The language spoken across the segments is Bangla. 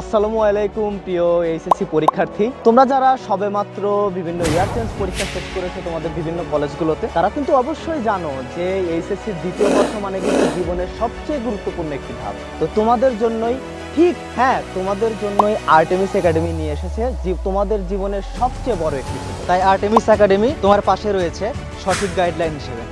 আসসালামু আলাইকুম, প্রিয় এইচএসসি পরীক্ষার্থী। তোমরা যারা সবেমাত্র বিভিন্ন ইয়ার চেঞ্জ পরীক্ষা শেষ করেছ তোমাদের বিভিন্ন কলেজগুলোতে, তারা কিন্তু অবশ্যই জানো যে এইচএসসির দ্বিতীয় বর্ষ মানে কিন্তু জীবনের সবচেয়ে গুরুত্বপূর্ণ একটি ধাপ। তো তোমাদের জন্যই, ঠিক হ্যাঁ তোমাদের জন্যই আর্টেমিস একাডেমি নিয়ে এসেছে তোমাদের জীবনের সবচেয়ে বড় একটি তাই আর্টেমিস একাডেমি তোমার পাশে রয়েছে সঠিক গাইডলাইন হিসেবে।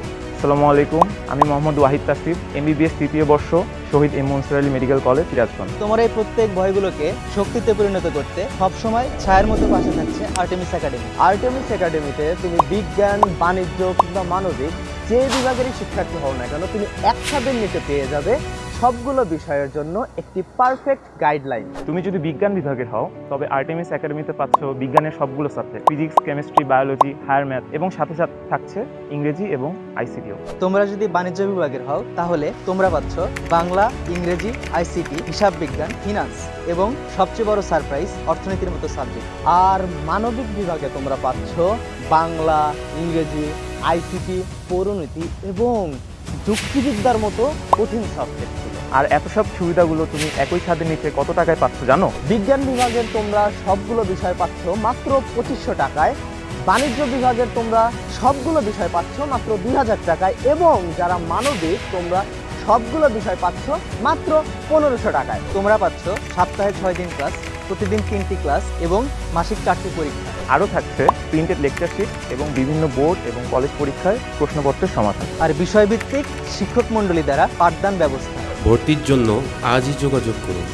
আসসালামু আলাইকুম। আমি মোহাম্মদ ওয়াহিদ তাসিফ এমবিবিএস তৃতীয় বর্ষ Shahid M Mansur Ali medical college Sirajganj. তোমার এই প্রত্যেক ভয়গুলোকে শক্তিতে পরিণত করতে সবসময় ছায়ের মতো পাশে থাকছে আর্টেমিস একাডেমি আর্টেমিস একাডেমিতে তুমি বিজ্ঞান বাণিজ্য কিংবা মানবিক যে বিভাগেরই শিক্ষার্থী হও না কেন তুমি একসাথে নিতে পেয়ে যাবে সবগুলো বিষয়ের জন্য একটি পারফেক্ট গাইডলাইন তুমি যদি বিজ্ঞান বিভাগের হও তবে আর্টেমিস একাডেমিতে পাচ্ছ বিজ্ঞানের সবগুলো subject physics chemistry biology higher math এবং সাথে সাথে থাকছে ইংরেজি এবং আইসিটিও তোমরা যদি বাণিজ্য বিভাগের হও তাহলে তোমরা পাচ্ছ বাংলা ইংরেজি আইসিটি হিসাব বিজ্ঞান ফিনান্স এবং সবচেয়ে বড় সারপ্রাইজ অর্থনীতির মতো সাবজেক্ট আর মানবিক বিভাগে তোমরা পাচ্ছ বাংলা ইংরেজি আইসিটি পৌরনীতি এবং যুক্তিবিদ্যার মতো কঠিন সাবজেক্ট ছিল। আর এত সব সুবিধাগুলো তুমি একই ছাদের নিচে কত টাকায় পাচ্ছ জানো? বিজ্ঞান বিভাগের তোমরা সবগুলো বিষয় পাচ্ছ মাত্র পঁচিশশো টাকায়। বাণিজ্য বিভাগের তোমরা সবগুলো বিষয় পাচ্ছ মাত্র দুই হাজার টাকায়। এবং যারা মানবিক তোমরা সবগুলো বিষয় পাচ্ছ মাত্র পনেরোশো টাকায়। তোমরা পাচ্ছ সপ্তাহে ছয় দিন ক্লাস প্রতিদিন তিনটি ক্লাস এবং মাসিক চারটি পরীক্ষা। আরও থাকছে প্রিন্টেড লেকচার শিট এবং বিভিন্ন বোর্ড এবং কলেজ পরীক্ষায় প্রশ্নপত্রের সমাধান। আর বিষয়ভিত্তিক শিক্ষক মণ্ডলী দ্বারা পাঠদান ব্যবস্থা। ভর্তির জন্য আজই যোগাযোগ করুন।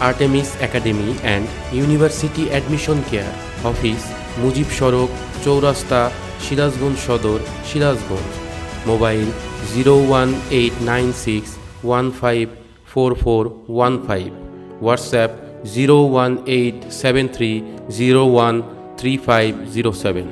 Artemis academy and university admission care office Mujib সড়ক চৌরাস্তা সিরাজগঞ্জ সদর Sirajganj. Mobile zero one eight nine six one five four four one five. WhatsApp zero one eight seven three zero one three five zero seven